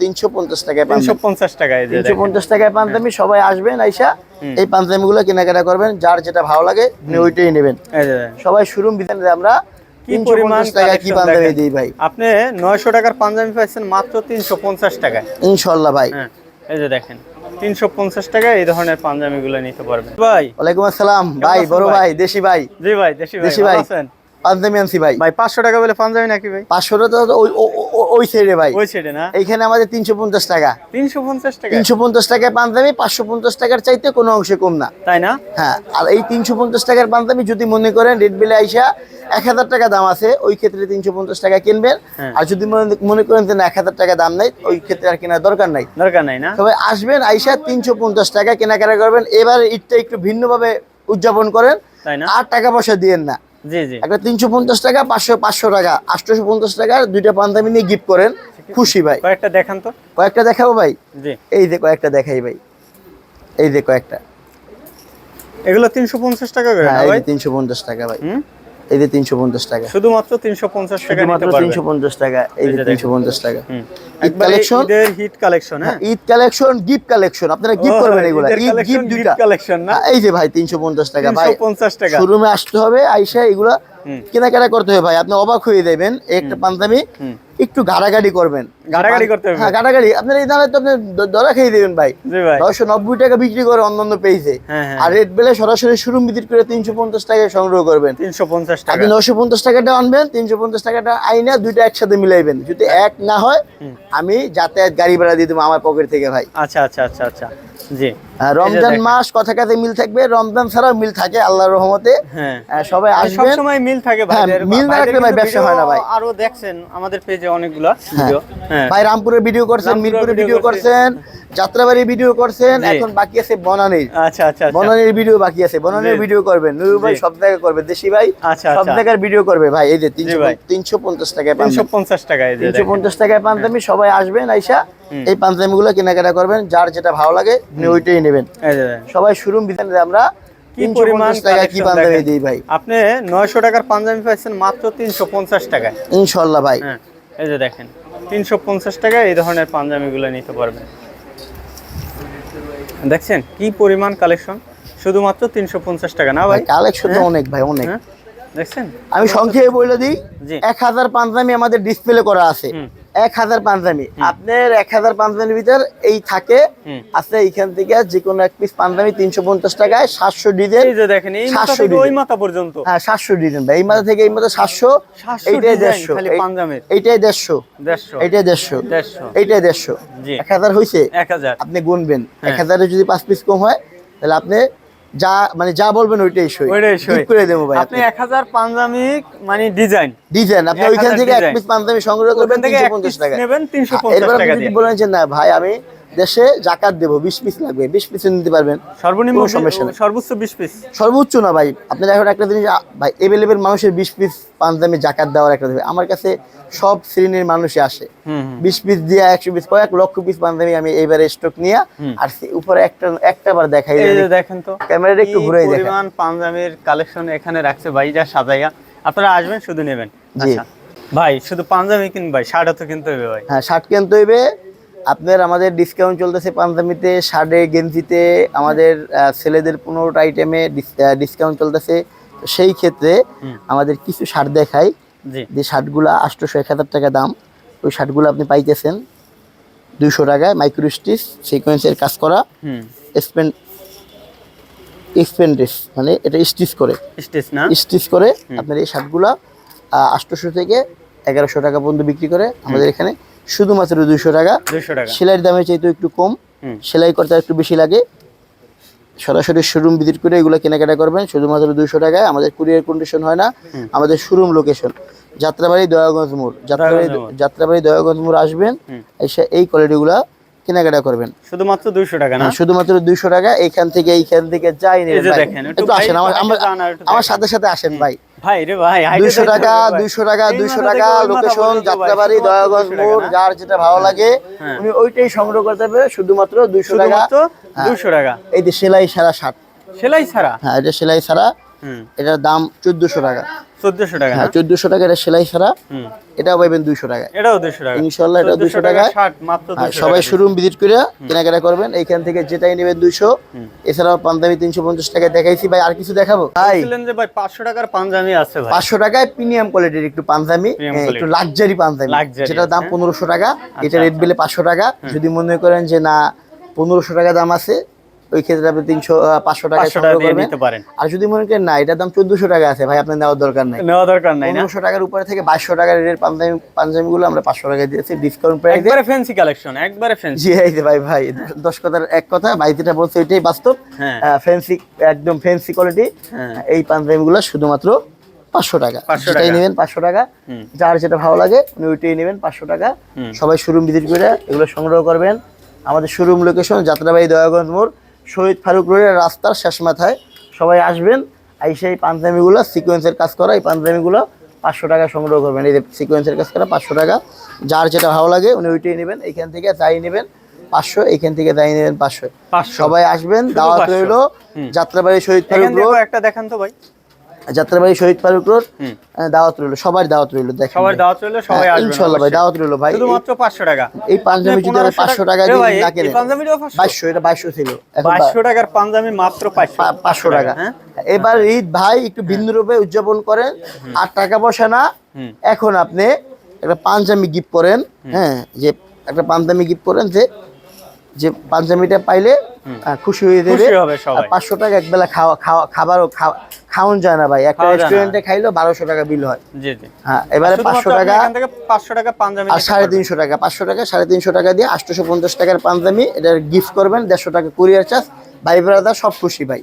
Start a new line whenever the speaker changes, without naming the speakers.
তিনশো পঞ্চাশ টাকায়
তিনশো পঞ্চাশ টাকায়
তিনশো পঞ্চাশ টাকায় পাঞ্জাবি সবাই আসবেন আইসা এই পাঞ্জাবি গুলো কেনাকাটা করবেন যার যেটা ভালো লাগে আপনি ওইটাই নেবেন।
এই যে দেখেন।
সবাই শুরুম বিধানে আমরা
কি পরিমাণ
টাকা কি পাঞ্জাবি দিই ভাই?
আপনি নয়শো টাকার পাঞ্জাবি পাইছেন মাত্র তিনশো পঞ্চাশ টাকায়।
ইনশাল্লাহ ভাই।
হ্যাঁ এই যে দেখেন তিনশো পঞ্চাশ টাকায় এই ধরনের পাঞ্জাবি গুলো নিতে পারবেন। ভাই।
ওয়ালাইকুম আসসালাম। ভাই বড়
ভাই?
দেশি ভাই।
জি ভাই দেশি ভাই
দেশি ভাই। পাঞ্জাবি আনছি ভাই।
ভাই পাঁচশো টাকা বলে পাঞ্জাবি নাকি ভাই?
পাঁচশো টাকা ওই ওই সাইডে ভাই।
ওই ছেড়ে না?
এইখানে আমাদের তিনশো পঞ্চাশ টাকা।
তিনশো পঞ্চাশ টাকা?
তিনশো পঞ্চাশ টাকায় পাঞ্জাবি পাঁচশো পঞ্চাশ টাকার চাইতে কোনো অংশে কম না।
তাই না?
হ্যাঁ আর এই তিনশো পঞ্চাশ টাকার পাঞ্জাবি যদি মনে করেন রেড বিলে আইসা এক হাজার টাকা দাম আছে ওই ক্ষেত্রে তিনশো পঞ্চাশ টাকা কিনবেন।
হ্যাঁ।
আর যদি মনে- করেন যে এক হাজার টাকা দাম নাই ওই ক্ষেত্রে আর কেনার দরকার নাই।
দরকার নাই না?
সবাই আসবেন আইসা তিনশো পঞ্চাশ টাকা কেনাকাটা করবেন। এবার ঈদটা একটু ভিন্নভাবে উদযাপন করেন।
তাই না?
আর টাকা পয়সা দিয়েন না। একটা তিনশো পঞ্চাশ টাকা পাঁচশো পাঁচশো টাকা আটশোশো পঞ্চাশ টাকা দুইটা পান্তামি নিয়ে গিফট করেন। খুশি ভাই।
কয়েকটা দেখান তো।
কয়েকটা দেখাবো ভাই? এই যে কয়েকটা দেখাই ভাই। এই যে কয়েকটা।
এগুলো তিনশো পঞ্চাশ টাকা
হ্যাঁ তিনশো পঞ্চাশ টাকা ভাই।
হুম?
এই যে তিনশো পঞ্চাশ টাকা।
শুধুমাত্র তিনশো পঞ্চাশ টাকা মাত্র
তিনশো পঞ্চাশ টাকা এই যে তিনশো পঞ্চাশ টাকা। ঈদ কালেকশন?
হিট কালেকশন হ্যাঁ?
Eid collection gift collection. আপনারা গিফট করবেন এগুলা।
ঈদের
ঈদ গিফট দুইটা।
collection না?
হ্যাঁ, এই যে ভাই তিনশো পঞ্চাশ টাকা। ভাই
পঞ্চাশ টাকা।
শোরুমে আসতে হবে আইসা এগুলা কেনাকাটা করতে হবে ভাই। আপনি অবাক হয়ে দেবেন একটা
পান্তামি
একটু গাড়াগাড়ি করবেন।
গাড়াগাড়ি করতে হবে।
হ্যাঁ গাড়াগাড়ি। আপনার এই দামে তো আপনি দরা খেয়ে দেবেন ভাই। নয়শো নব্বই টাকা বিক্রি করে অন্যান্য পেয়েছে।
হ্যাঁ, হ্যাঁ।
আর রেট বেলে সরাসরি শোরুম ভিজিট করে তিনশো পঞ্চাশ টাকায় সংগ্রহ করবেন।
তিনশো পঞ্চাশ টাকা।
আপনি নশো পঞ্চাশ টাকাটা আনবেন তিনশো পঞ্চাশ টাকাটা আইনা দুইটা একসাথে মিলাইবেন। যদি এক না হয় আমি যাতায়াত গাড়ি ভাড়া দিয়ে দেবো আমার পকেট থেকে ভাই।
আচ্ছা আচ্ছা আচ্ছা আচ্ছা। জি।
রমজান মাস কথা কাছে মিল থাকবে রমজান ছাড়াও মিল থাকে আল্লাহর রহমতে। সবাই
সব সময় মিল থাকে ভাই।
মিল না ভাই ব্যবসা হয় না ভাই।
আরও দেখছেন আমাদের পেজে অনেকগুলা ভিডিও। হ্যাঁ।
ভাই রামপুরের ভিডিও করছেন
রামপুরের
মিরপুরে
video
ভিডিও করছেন। যাত্রাবাড়ির ভিডিও করছেন এখন বাকি আছে বনানীর।
আচ্ছা আচ্ছা আচ্ছা।
বনানীর ভিডিও বাকি আছে। বনানীর ভিডিও করবেন। নুরু ভাই সব জায়গায় করবে। দেশি ভাই
আচ্ছা
সব
আচ্ছা
জায়গার ভিডিও করবে। ভাই এই যে তিনশো পঞ্চাশ টাকায়
তিনশো পঞ্চাশ টাকায় যে
তিনশো। পঞ্চাশ টাকায় পাঞ্জাবি সবাই আসবেন আইসা এই পাঞ্জাবি গুলো কেনাকাটা করবেন যার যেটা ভালো লাগে ওইটাই নেবেন। সবাই শুরুম বিধানে আমরা
কি পরিমাণ
টাকা কি পাঞ্জাবি দিই ভাই?
আপনি নয়শো টাকার পাঞ্জাবি পাইছেন মাত্র তিনশো পঞ্চাশ টাকায়।
ইনশাল্লাহ ভাই।
হ্যাঁ। এই যে দেখেন। তিনশো পঞ্চাশ টাকায় এই ধরনের পাঞ্জাবিগুলো নিতে পারবেন। দেখছেন কি পরিমাণ কালেকশন? শুধুমাত্র তিনশো পঞ্চাশ টাকা না ভাই?
কালেকশন তো
হ্যাঁ?
অনেক ভাই অনেক।
হ্যাঁ? দেখছেন?
আমি সংক্ষেপে বলে দিই। এক হাজার পাঞ্জাবি আমাদের ডিসপ্লে করা আছে। এক হাজার পাঞ্জাবি। আপনার এক হাজার পাঞ্জাবির ভিতর এই থাকে। আছে এইখান থেকে যে কোনো এক পিস পাঞ্জাবি তিনশো পঞ্চাশ টাকায় সাতশো ডিজাইন
দেখেন এই মাথা
700
থেকে ওই মাথা পর্যন্ত।
হ্যাঁ সাতশো ডিজাইন ভাই। এই মাথা থেকে এই মাথা সাতশো এইটাই দেড়শো। এইটাই দেড়শো। এইটাই দেড়শো। এইটাই দেড়শো। এক হাজার হয়েছে
এক হাজার।
আপনি গুনবেন। এক
হ্যাঁ।
হাজারে যদি পাঁচ পিস কম হয় তাহলে আপনি যা মানে যা বলবেন ওইটাই সই।
ওইটাই সই।
করে দেবো ভাই
আপনি এক হাজার পাঞ্জাবি মানে ডিজাইন।
ডিজাইন আপনি ওইখান থেকে এক পিস পাঞ্জাবি সংগ্রহ করবেন
ওখান থেকে
তিনশো
এক
পঞ্চাশ
piece
টাকা।
নেবেন 350
এরপর আপনি
টাকা দিয়ে।
বলেন যে না ভাই আমি দেশে জাকাত দেবো বিশ পিস লাগবে বিশ পিস নিতে পারবেন।
সর্বনিম্ন
সমস্যা নেই।
সর্বোচ্চ বিশ পিস
সর্বোচ্চ না ভাই আপনি এখন একটা জিনিস ভাই এভেলেবেল মানুষের বিশ পিস পাঞ্জাবি জাকাত দেওয়ার একটা দেবে আমার কাছে সব শ্রেণির মানুষই আসে। বিশ পিস দিয়ে একশো পিস কয়েক লক্ষ পিস পাঞ্জাবি আমি এইবারে স্টক নিয়ে আর উপরে একটা একটা বার দেখাই
দেখেন তো
ক্যামেরাটা একটু
কি
ঘুরাই দেখেন।
পরিমাণ পাঞ্জাবির কালেকশন এখানে রাখছে ভাই যা সাজাইয়া। আপনারা আসবেন শুধু নেবেন। আচ্ছা। ভাই শুধু পাঞ্জাবি কিন ভাই শার্টও তো কিনতে হবে ভাই।
হ্যাঁ শার্ট কিনতে হইবে আপনার আমাদের ডিসকাউন্ট চলতেছে পাঞ্জাবিতে শার্টে গেঞ্জিতে আমাদের ছেলেদের পনেরোটা আইটেমে ডিসকাউন্ট চলতেছে। সেই ক্ষেত্রে আমাদের কিছু শার্ট দেখাই। যে শার্টগুলো আটশোশো এক হাজার টাকা দাম। ওই শার্টগুলো আপনি পাইতেছেন দুইশো টাকায় মাইক্রো স্টিচ সিকোয়েন্সের কাজ করা।
হুম।
স্পেন এক্সপেন্ডিস মানে এটা স্টিচ করে। স্টিচ করে আপনার এই শার্টগুলা আটশোশো থেকে এগারোশো টাকা পর্যন্ত বিক্রি করে। আমাদের এখানে শুধুমাত্র দুইশো টাকা।
টাকা।
সেলাইয়ের দামের চাইতে একটু কম। সেলাই করতে একটু বেশি লাগে। সরাসরি শোরুম ভিজিট করে এগুলো কেনাকাটা করবেন। শুধুমাত্র দুইশো টাকায় আমাদের কুরিয়ার কন্ডিশন হয় না। আমাদের শোরুম লোকেশন যাত্রাবাড়ি দয়াগঞ্জ মোড়। যাত্রাবাড়ি যাত্রাবাড়ি দয়াগঞ্জ মোড় আসবেন। এসে এই কোয়ালিটিগুলো কেনাকাটা করবেন?
শুধুমাত্র দুইশো টাকা না?
শুধুমাত্র দুইশো টাকা এইখান থেকে এইখান থেকে যাই
একটু
আসেন আমার। সাথে সাথে আসেন ভাই।
ভাই রে ভাই
দুইশো টাকা দুইশো টাকা দুইশো টাকা
থেকে ওই মাথা
লোকেশন যাত্রাবাড়ি দয়াগঞ্জ মোড় যার যেটা ভালো লাগে
হ্যাঁ।
উনি ওইটাই সংগ্রহ করতে হবে শুধুমাত্র দুইশো টাকা। হ্যাঁ।
দুইশো টাকা।
এই যে সেলাই সারা শার্ট।
সেলাই ছাড়া
হ্যাঁ এটা সেলাই ছাড়া এটার দাম চোদ্দশো টাকা।
চোদ্দশো টাকা
হ্যাঁ চোদ্দশো টাকা এটা সেলাই ছাড়া। এটাও পাইবেন দুইশো টাকা।
এটাও টাকা।
ইনশাল্লাহ এটা
1400
200 টাকায়। আর সবাই শোরুম ভিজিট করে কেনাকাটা করবেন। এইখান থেকে যেটাই নেবেন দুইশো। এছাড়াও পাঞ্জাবি তিনশো পঞ্চাশ দেখাইছি। ভাই আর কিছু দেখাবো? ভাই
ভাই পাঁচশো টাকার পাঞ্জাবি আছে
পাঁচশো টাকায় প্রিমিয়াম কোয়ালিটির একটু পাঞ্জাবি হ্যাঁ, একটু। লাক্সারি পাঞ্জাবি। যেটার দাম পনেরোশো টাকা এটা
আচ্ছা,
রেট বিলে পাঁচশো টাকা। যদি মনে করেন যে না পনেরোশো টাকা দাম আছে ওই ক্ষেত্রে আপনি তিনশো পাঁচশো টাকা
নিতে পারেন।
আর যদি মনে করেন না এটার দাম চোদ্দশো টাকা আছে ভাই আপনার নেওয়ার দরকার নাই।
নেওয়া দরকার নাই
পনেরোশো টাকার উপরে থেকে বাইশশো টাকার রেটের পাঞ্জাবি পাঞ্জাবিগুলো আমরা পাঁচশো টাকা দিয়েছি ডিসকাউন্ট প্রাইসে
একবারে ফ্যান্সি কালেকশন একবারে ফ্যান্সি
জি এই ভাই ভাই দশ- কথার এক কথা ভাই যেটা বলছে এটাই বাস্তব।
হ্যাঁ।
ফ্যান্সি একদম ফ্যান্সি কোয়ালিটি
হ্যাঁ।
এই পাঞ্জাবিগুলো শুধুমাত্র পাঁচশো টাকা।
500
যেটাই
টাকা।
নেবেন পাঁচশো টাকা। যার যেটা ভালো লাগে উনি ওইটাই নেবেন পাঁচশো টাকা। সবাই শোরুম ভিজিট করে এগুলো সংগ্রহ করবেন। আমাদের শোরুম লোকেশন যাত্রাবাড়ি দয়াগঞ্জ মোড়। শহীদ ফারুক রোডের রাস্তার শেষ মাথায় সবাই আসবেন আইসে এই পাঞ্জামিগুলো সিকোয়েন্সের কাজ করা এই পাঞ্জামিগুলো পাঁচশো টাকা সংগ্রহ করবেন। এই যে সিকোয়েন্সের কাজ করা পাঁচশো টাকা। যার যেটা ভালো লাগে উনি ওইটাই নেবেন এখান থেকে যাই নেবেন পাঁচশো এখান থেকে যাই নেবেন পাঁচশো। সবাই আসবেন দাওয়াত
500
রইল। যাত্রাবাড়ি শহীদ ফারুক রোড।
একটা দেখান তো ভাই।
যাত্রাবাড়ি শহীদ ফারুক রোড দাওয়াত রইল সবার দাওয়াত রইল দেখেন
সবার দাওয়াত রইলে সবাই
হ্যাঁ,
আসবেন
ইনশাল্লাহ ভাই দাওয়াত রইল ভাই।
শুধুমাত্র পাঁচশো টাকা।
এই পাঞ্জাবি যদি আপনি পাঁচশো টাকা
এ
দিয়ে
ভাই,
না
এই
কেনেন
পাঞ্জাবিটাও 500?
বাইশশো এটা বাইশশো ছিল।
টাকার পাঞ্জাবি মাত্র পাঁচশো।
পা- পাঁচশো টাকা।
হ্যাঁ।
এবার ঈদ ভাই একটু ভিন্ন রূপে উদযাপন করেন। আর টাকা পয়সা না। এখন আপনি একটা পাঞ্জাবি গিফট করেন হ্যাঁ যে একটা পাঞ্জাবি গিফট করেন যে যে পাঞ্জাবিটা পাইলে খুশি হয়ে যাবে
সবাই।
পাঁচশো টাকা একবেলা খাওয়া খাওয়া খাবারও খাওয়া খাওয়ান যায় না ভাই। একটা। রেস্টুরেন্টে খাইলো বারোশো টাকা বিল হয়।
জি জি।
হ্যাঁ এবারে পাঁচশো টাকা
পাঁচশো টাকা পাঞ্জাবি
আর সাড়ে তিনশো টাকা পাঁচশো টাকা সাড়ে তিনশো টাকা দিয়ে আটশোশো পঞ্চাশ টাকার পাঞ্জাবি এটার গিফট করবেন দেড়শো টাকা কুরিয়ার চার্জ ভাই ব্রাদার সব খুশি ভাই।